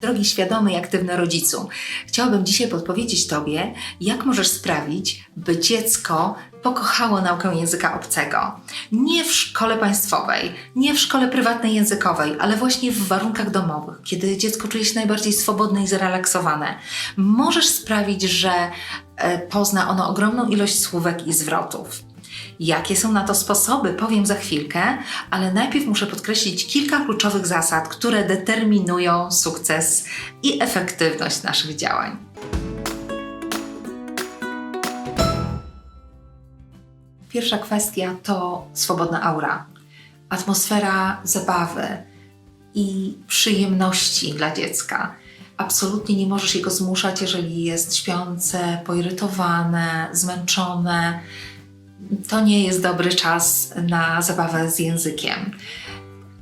Drogi świadomy i aktywny rodzicu, chciałabym dzisiaj podpowiedzieć Tobie, jak możesz sprawić, by dziecko pokochało naukę języka obcego. Nie w szkole państwowej, nie w szkole prywatnej językowej, ale właśnie w warunkach domowych, kiedy dziecko czuje się najbardziej swobodne i zrelaksowane. Możesz sprawić, że e, pozna ono ogromną ilość słówek i zwrotów. Jakie są na to sposoby, powiem za chwilkę, ale najpierw muszę podkreślić kilka kluczowych zasad, które determinują sukces i efektywność naszych działań. Pierwsza kwestia to swobodna aura, atmosfera zabawy i przyjemności dla dziecka. Absolutnie nie możesz jego zmuszać, jeżeli jest śpiące, poirytowane, zmęczone to nie jest dobry czas na zabawę z językiem.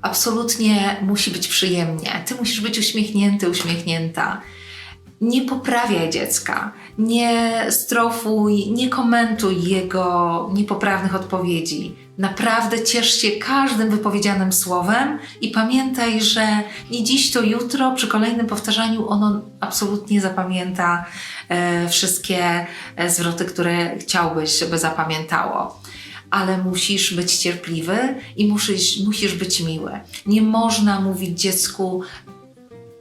Absolutnie musi być przyjemnie. Ty musisz być uśmiechnięty, uśmiechnięta. Nie poprawiaj dziecka, nie strofuj, nie komentuj jego niepoprawnych odpowiedzi. Naprawdę ciesz się każdym wypowiedzianym słowem i pamiętaj, że nie dziś to jutro, przy kolejnym powtarzaniu ono absolutnie zapamięta wszystkie e, zwroty, które chciałbyś, żeby zapamiętało. Ale musisz być cierpliwy i musisz, musisz być miły. Nie można mówić dziecku,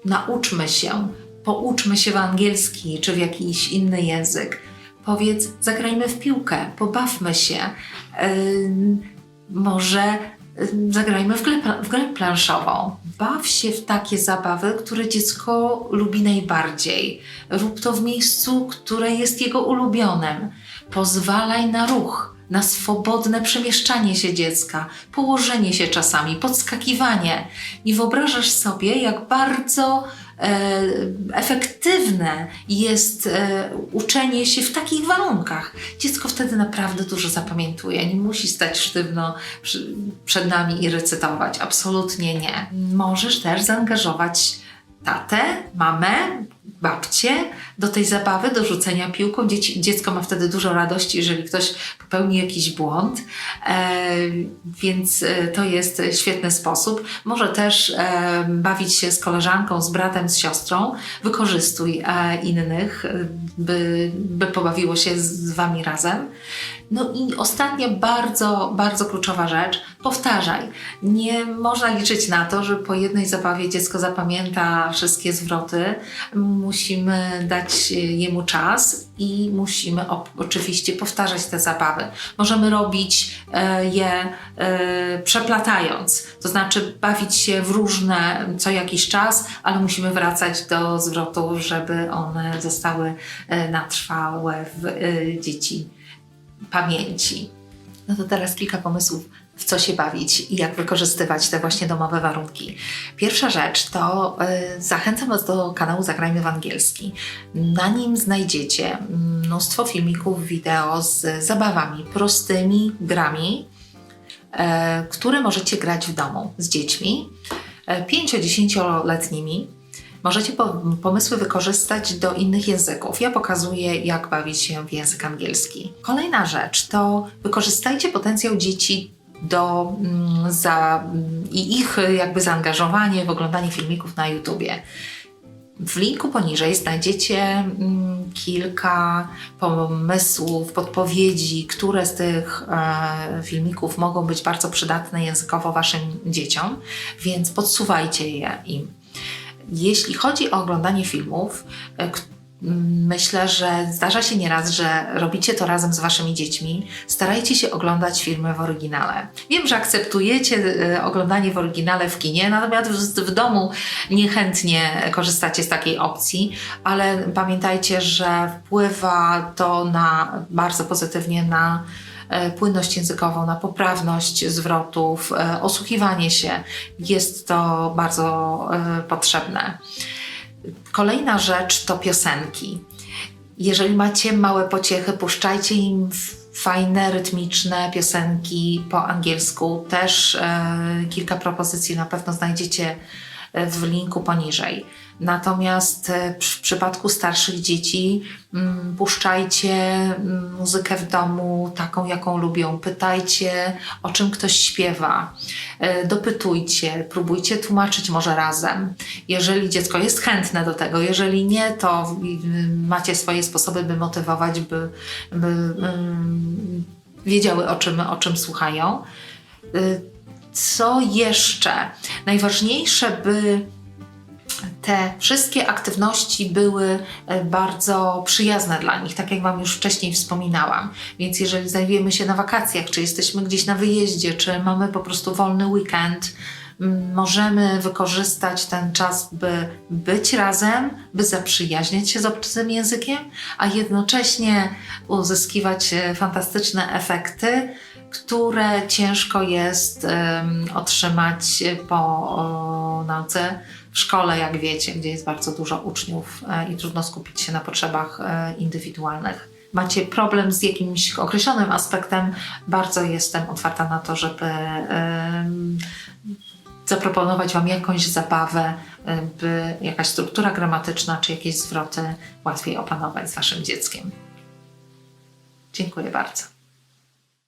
nauczmy się, pouczmy się w angielski czy w jakiś inny język. Powiedz, zagrajmy w piłkę, pobawmy się. Ym, może zagrajmy w grę, w grę planszową. Baw się w takie zabawy, które dziecko lubi najbardziej. Rób to w miejscu, które jest jego ulubionym. Pozwalaj na ruch, na swobodne przemieszczanie się dziecka, położenie się czasami, podskakiwanie. Nie wyobrażasz sobie, jak bardzo e, efektywne jest e, uczenie się w takich warunkach. Dziecko wtedy naprawdę dużo zapamiętuje. Nie musi stać sztywno przy, przed nami i recytować. Absolutnie nie. Możesz też zaangażować tatę, mamę, babcię do tej zabawy, do rzucenia piłką. Dzieci, dziecko ma wtedy dużo radości, jeżeli ktoś popełni jakiś błąd, e, więc e, to jest świetny sposób. Może też e, bawić się z koleżanką, z bratem, z siostrą. Wykorzystuj e, innych, e, by, by pobawiło się z Wami razem. No i ostatnia bardzo, bardzo kluczowa rzecz, powtarzaj. Nie można liczyć na to, że po jednej zabawie dziecko zapamięta wszystkie zwroty. Musimy dać jemu czas i musimy oczywiście powtarzać te zabawy. Możemy robić e, je e, przeplatając, to znaczy bawić się w różne co jakiś czas, ale musimy wracać do zwrotów, żeby one zostały e, na trwałe w e, dzieci pamięci. No to teraz kilka pomysłów, w co się bawić i jak wykorzystywać te właśnie domowe warunki. Pierwsza rzecz to y, zachęcam Was do kanału Zagrajmy w Angielski. Na nim znajdziecie mnóstwo filmików, wideo z zabawami, prostymi grami, e, które możecie grać w domu z dziećmi, e, 5-10-letnimi. Możecie po, pomysły wykorzystać do innych języków. Ja pokazuję, jak bawić się w język angielski. Kolejna rzecz to wykorzystajcie potencjał dzieci do, mm, za, i ich jakby zaangażowanie w oglądanie filmików na YouTubie. W linku poniżej znajdziecie mm, kilka pomysłów, podpowiedzi, które z tych e, filmików mogą być bardzo przydatne językowo Waszym dzieciom, więc podsuwajcie je im. Jeśli chodzi o oglądanie filmów, e, myślę, że zdarza się nieraz, że robicie to razem z waszymi dziećmi. Starajcie się oglądać filmy w oryginale. Wiem, że akceptujecie e, oglądanie w oryginale w kinie, natomiast w, w domu niechętnie korzystacie z takiej opcji, ale pamiętajcie, że wpływa to na bardzo pozytywnie na e, płynność językową, na poprawność zwrotów, e, osłuchiwanie się. Jest to bardzo e, potrzebne. Kolejna rzecz to piosenki. Jeżeli macie małe pociechy, puszczajcie im fajne, rytmiczne piosenki po angielsku. Też e, kilka propozycji na pewno znajdziecie e, w linku poniżej. Natomiast e, w przypadku starszych dzieci mm, puszczajcie mm, muzykę w domu taką, jaką lubią. Pytajcie, o czym ktoś śpiewa. E, Dopytujcie, próbujcie tłumaczyć może razem. Jeżeli dziecko jest chętne do tego, jeżeli nie, to y, macie swoje sposoby, by motywować, by, by ym, wiedziały, o czym, o czym słuchają. Y, Co jeszcze? Najważniejsze, by te wszystkie aktywności były e, bardzo przyjazne dla nich, tak jak Wam już wcześniej wspominałam. Więc jeżeli znajdujemy się na wakacjach, czy jesteśmy gdzieś na wyjeździe, czy mamy po prostu wolny weekend, możemy wykorzystać ten czas, by być razem, by zaprzyjaźniać się z obcym językiem, a jednocześnie uzyskiwać e, fantastyczne efekty, które ciężko jest em, otrzymać po o, nauce szkole, jak wiecie, gdzie jest bardzo dużo uczniów e, i trudno skupić się na potrzebach e, indywidualnych. Macie problem z jakimś określonym aspektem, bardzo jestem otwarta na to, żeby zaproponować Wam jakąś zabawę, e, by jakaś struktura gramatyczna czy jakieś zwroty łatwiej opanować z Waszym dzieckiem. Dziękuję bardzo.